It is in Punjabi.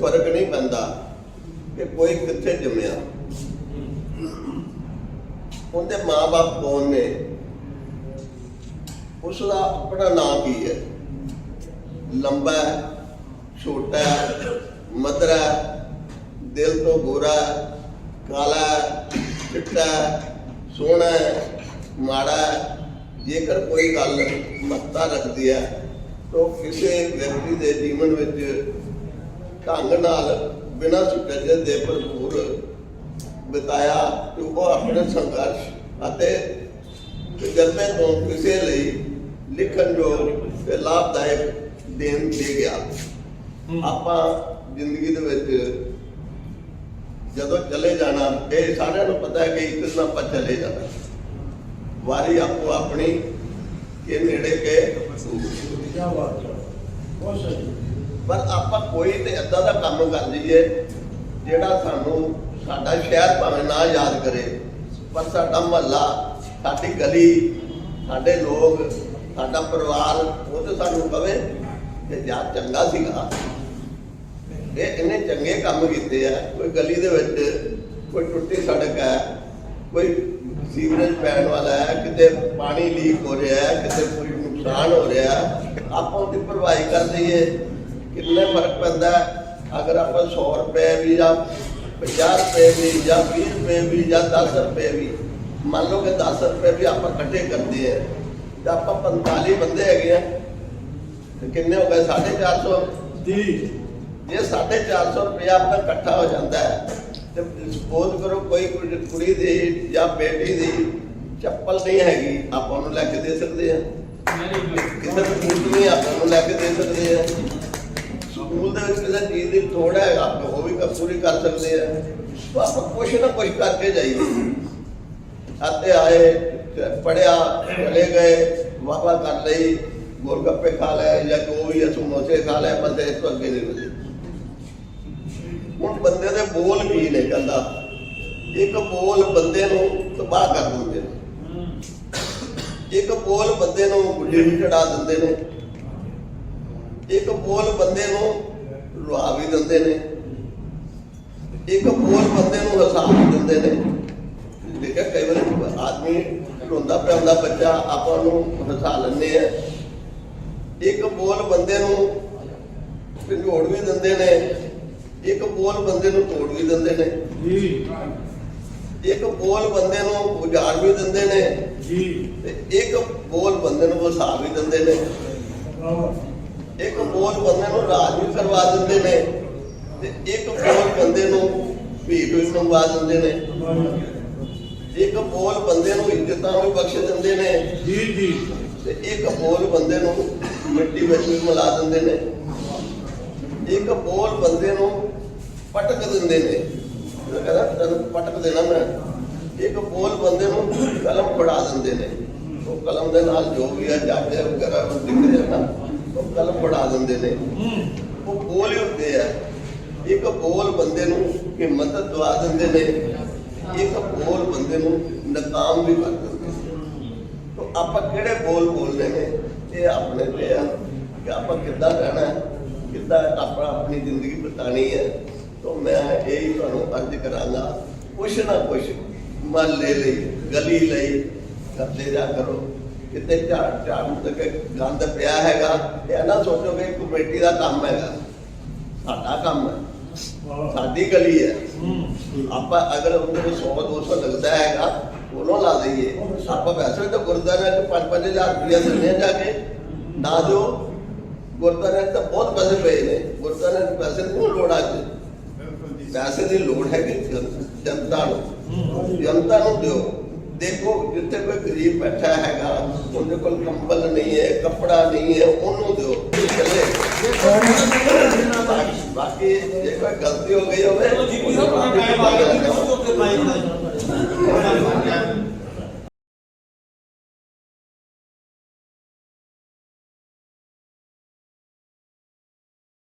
ਫ਼ਰਕ ਨਹੀਂ ਪੈਂਦਾ ਕਿ ਕੋਈ ਕਿੱਥੇ ਜੰਮਿਆ। ਉਹਦੇ ਮਾਪੇ ਕੌਣ ਨੇ? ਉਸ ਦਾ ਆਪਣਾ ਨਾਮ ਕੀ ਹੈ? ਲੰਬਾ ਛੋਟਾ ਹੈ ਦਿਲ ਤੋਂ ਗੋਰਾ ਕਾਲਾ ਚਿੱਟਾ ਸੋਹਣਾ ਮਾੜਾ ਜੇਕਰ ਕੋਈ ਗੱਲ ਮਹੱਤਤਾ ਰੱਖਦੀ ਹੈ, ਤਾਂ ਕਿਸੇ ਵਿਅਕਤੀ ਦੇ ਜੀਵਨ ਵਿੱਚ ਢੰਗ ਨਾਲ ਬਿਨਾਂ ਸੁਚੱਜੇ ਦੇ ਭਰਪੂਰ ਬਤਾਇਆ ਕਿ ਉਹ ਆਪਣੇ ਸੰਘਰਸ਼ ਅਤੇ ਤਜਰਬੇ ਤੋਂ ਕਿਸੇ ਲਈ ਲਿਖਣ ਯੋਗ ਤੇ ਲਾਭਦਾਇਕ ਦੇਣ ਦੇ ਗਿਆ। ਆਪਾਂ ਜ਼ਿੰਦਗੀ ਦੇ ਵਿੱਚ ਜਦੋਂ ਚਲੇ ਜਾਣਾ ਇਹ ਸਾਰਿਆਂ ਨੂੰ ਪਤਾ ਹੈ ਕਿ ਇੱਕ ਦਿਨ ਆਪਾਂ ਚਲੇ ਜਾਣਾ। ਵਾਰੀ ਆਪੋ ਆਪਣੀ ਇਹ ਨੇੜੇ ਕੇ ਬਹੁਤ ਸਹੀ। ਪਰ ਆਪਾਂ ਕੋਈ ਤੇ ਏਦਾਂ ਦਾ ਕੰਮ ਕਰ ਲਈਏ ਜਿਹੜਾ ਸਾਨੂੰ ਸਾਡਾ ਸ਼ਹਿਰ ਭਾਵੇਂ ਨਾ ਯਾਦ ਕਰੇ। ਪਰ ਸਾਡਾ ਮਹੱਲਾ, ਸਾਡੀ ਗਲੀ, ਸਾਡੇ ਲੋਕ, ਸਾਡਾ ਪਰਿਵਾਰ, ਉਹ ਤੇ ਸਾਨੂੰ ਕਵੇ ਕਿ ਯਾਰ ਚੰਗਾ ਸੀਗਾ। ਇਹ ਇਹਨੇ ਚੰਗੇ ਕੰਮ ਕੀਤੇ ਆ, ਕੋਈ ਗਲੀ ਦੇ ਵਿੱਚ ਕੋਈ ਟੁੱਟੀ ਸੜਕ ਹੈ, ਕੋਈ ਸੀਵਰੇਜ ਪੈਣ ਵਾਲਾ ਹੈ, ਕਿਤੇ ਪਾਣੀ ਲੀਕ ਹੋ ਰਿਹਾ ਹੈ, ਕਿਤੇ ਕੋਈ ਨੁਕਸਾਨ ਹੋ ਰਿਹਾ ਆਪਾਂ ਉਹਦੀ ਭਰਵਾਈ ਕਰ ਲਈਏ ਕਿੰਨੇ ਫ਼ਰਕ ਪੈਂਦਾ? ਅਗਰ ਆਪਾਂ 100 ਰੁਪਏ ਵੀ ਜਾਂ 50 ਰੁਪਏ ਵੀ ਜਾਂ 20 ਰੁਪਏ ਵੀ ਜਾਂ 10 ਰੁਪਏ ਵੀ ਮੰਨ ਲਓ ਕਿ 10 ਰੁਪਏ ਵੀ ਆਪਾਂ ਇਕੱਠੇ ਕਰਦੇ ਆ ਤੇ ਆਪਾਂ 45 ਬੰਦੇ ਹੈਗੇ ਆ। ਤੇ ਕਿੰਨੇ ਹੋ ਗਏ? 450 ਦੀ ਜੇ 450 ਰੁਪਏ ਆਪਣਾ ਇਕੱਠਾ ਹੋ ਜਾਂਦਾ ਹੈ ਤੇ ਸਪੋਜ਼ ਕਰੋ ਕੋਈ ਕੁੜੀ ਦੀ ਜਾਂ ਬੇਟੀ ਦੀ ਚੱਪਲ ਨਹੀਂ ਹੈਗੀ ਆਪਾਂ ਉਹਨੂੰ ਲੈ ਕੇ ਦੇ ਸਕਦੇ ਆ। ਕਿਸੇ ਨੂੰ ਨਹੀਂ ਆਪਾਂ ਉਹਨੂੰ ਲੈ ਕੇ ਦੇ ਸਕਦੇ ਆ। ਸਕੂਲ ਦੇ ਵਿੱਚ ਕਿਸੇ ਚੀਜ਼ ਦੀ ਥੋੜਾ ਹੈ, ਆਪਾਂ ਉਹ ਵੀ ਪੂਰੀ ਕਰ ਸਕਦੇ ਆ। ਆਪਾਂ ਕੁਛ ਨਾ ਕੁਛ ਕਰਕੇ ਜਾਈਏ। ਅਤੇ ਆਏ ਪੜਿਆ ਚਲੇ ਗਏ ਵਾਵਾ ਕਰ ਲਈ ਗੋਲਗੱਪੇ ਖਾ ਲੈ, ਜਾਂ ਜੋ ਵੀ ਹੈ ਸਮੋਸੇ ਖਾ ਲਏ ਬਸ ਇਸ ਤੋਂ ਅੱਗੇ ਨਹੀਂ ਵਧੇ। ਹੁਣ ਬੰਦੇ ਦੇ ਬੋਲ ਵੀ ਨੇ ਕਹਿੰਦਾ? ਇੱਕ ਬੋਲ ਬੰਦੇ ਨੂੰ ਤਬਾਹ ਕਰ ਦਿੰਦੇ ਨੇ। ਇੱਕ ਬੋਲ ਬੰਦੇ ਨੂੰ ਗੁੱਡੀ ਵੀ ਚੜਾ ਦਿੰਦੇ ਨੇ। ਇੱਕ ਬੋਲ ਬੰਦੇ ਨੂੰ ਰੁਆ ਵੀ ਦਿੰਦੇ ਨੇ। ਇੱਕ ਬੋਲ ਬੰਦੇ ਨੂੰ ਹਸਾ ਵੀ ਦਿੰਦੇ ਨੇ। ਦੇਖਿਆ ਕਈ ਵਾਰ ਆਦਮੀ ਰੋਂਦਾ ਪਿਆ ਹੁੰਦਾ ਬੱਚਾ ਆਪਾਂ ਨੂੰ ਹਸਾ ਲੈਂਦੇ ਆ। ਇੱਕ ਬੋਲ ਬੰਦੇ ਨੂੰ ਝੋੜ ਵੀ ਦਿੰਦੇ ਨੇ। ਇੱਕ ਬੋਲ ਬੰਦੇ ਨੂੰ ਤੋੜ ਵੀ ਦਿੰਦੇ ਨੇ। ਜੀ। ਇੱਕ ਬੋਲ ਬੰਦੇ ਨੂੰ ਉਜਾੜ ਵੀ ਦਿੰਦੇ ਨੇ। ਜੀ। ਤੇ ਇੱਕ ਬੋਲ ਬੰਦੇ ਨੂੰ ਵਸਾ ਵੀ ਦਿੰਦੇ ਨੇ। ਇੱਕ ਬੋਲ ਬੰਦੇ ਨੂੰ ਰਾਜ ਵੀ ਕਰਵਾ ਦਿੰਦੇ ਨੇ ਤੇ ਇੱਕ ਬੋਲ ਬੰਦੇ ਨੂੰ ਭੀਖ ਵੀ ਮੰਗਵਾ ਦਿੰਦੇ ਨੇ। ਇੱਕ ਬੋਲ ਬੰਦੇ ਨੂੰ ਇੱਜ਼ਤਾਂ ਵੀ ਬਖਸ਼ ਦਿੰਦੇ ਨੇ। ਜੀ ਜੀ। ਤੇ ਇੱਕ ਬੋਲ ਬੰਦੇ ਨੂੰ ਮਿੱਟੀ ਵਿੱਚ ਵੀ ਮਿਲਾ ਦਿੰਦੇ ਨੇ। ਇੱਕ ਬੋਲ ਬੰਦੇ ਨੂੰ ਪਟਕ ਦਿੰਦੇ ਨੇ। ਉਹ ਕਹਿੰਦਾ ਤੈਨੂੰ ਪਟਕ ਦੇਣਾ ਮੈਂ। ਇੱਕ ਬੋਲ ਬੰਦੇ ਨੂੰ ਕਲਮ ਫੜਾ ਦਿੰਦੇ ਨੇ। ਉਹ ਕਲਮ ਦੇ ਨਾਲ ਜੋ ਵੀ ਹੈ ਜਾਪਦੇ ਵਗੈਰਾ ਆ ਨਾ। ਉਹ ਕਲਮ ਫੜਾ ਦਿੰਦੇ ਨੇ। ਉਹ ਬੋਲ ਹੀ ਹੁੰਦੇ ਆ। ਇੱਕ ਬੋਲ ਬੰਦੇ ਨੂੰ ਹਿੰਮਤ ਦਵਾ ਦਿੰਦੇ ਨੇ। ਇੱਕ ਬੋਲ ਬੰਦੇ ਨੂੰ ਨਾਕਾਮ ਵੀ ਕਰ ਦਿੰਦੇ ਨੇ। ਤੋ ਆਪਾਂ ਕਿਹੜੇ ਬੋਲ ਬੋਲਦੇ ਨੇ? ਇਹ ਆਪਣੇ ਤੇ ਆ ਕਿ ਆਪਾਂ ਕਿੱਦਾਂ ਰਹਿਣਾ ਕਿੱਦਾਂ ਆਪਣਾ ਆਪਣੀ ਜ਼ਿੰਦਗੀ ਬਿਤਾਣੀ ਹੈ? ਤੋ ਮੈਂ ਇਹ ਹੀ ਤੁਹਾਨੂੰ ਅਰਜ਼ ਕਰਾਂਗਾ ਕੁਛ ਨਾ ਕੁਛ ਮਹੱਲੇ ਲਈ ਗਲੀ ਲਈ ਕਰਦੇ ਜਾ ਕਰੋ। ਕਿਤੇ ਝਾੜ ਝਾੜੂ ਤੱਕ ਗੰਦ ਪਿਆ ਹੈਗਾ। ਇਹ ਨਾ ਸੋਚੋ ਕਿ ਕਮੇਟੀ ਦਾ ਕੰਮ ਹੈਗਾ। ਸਾਡਾ ਕੰਮ ਹੈ। ਸਾਡੀ ਗਲੀ ਹੈ। ਆਪਾਂ ਅਗਰ ਕੋਲ 100 200 ਲੱਗਦਾ ਹੈਗਾ ਉਹਨੂੰ ਲਾ ਦਈਏ। ਆਪਾਂ ਵੈਸੇ ਤਾਂ ਗੁਰਦੁਆਰੇ ਚ 5-5000 ਰੁਪਇਆ ਦਿੰਦੇ ਆ ਜਾ ਕੇ। ਨਾ ਦਿਓ। ਗੁਰਦੁਆਰੇ ਤਾਂ ਬਹੁਤ ਪੈਸੇ ਪਏ ਨੇ। ਗੁਰਦੁਆਰੇ 'ਚ ਪੈਸੇ ਦੀ ਲੋੜ ਅੱਜ। ਪੈਸੇ ਦੀ ਲੋੜ ਹੈ ਕਿ ਜਨਤਾ ਨੂੰ। ਜਨਤਾ ਨੂੰ ਦਿਓ। ਦੇਖੋ ਜਿੱਥੇ ਕੋਈ ਗਰੀਬ ਬੈਠਾ ਹੈਗਾ ਉਹਦੇ ਕੋਲ ਕੰਬਲ ਨਹੀਂ ਹੈ ਕੱਪੜਾ ਨਹੀਂ ਹੈ ਉਹਨੂੰ ਦਿਓ। ਚੱਲੇ ਬਾਕੀ ਜੇ ਕੋਈ ਗਲਤੀ ਹੋ ਗਈ ਹੋਵੇ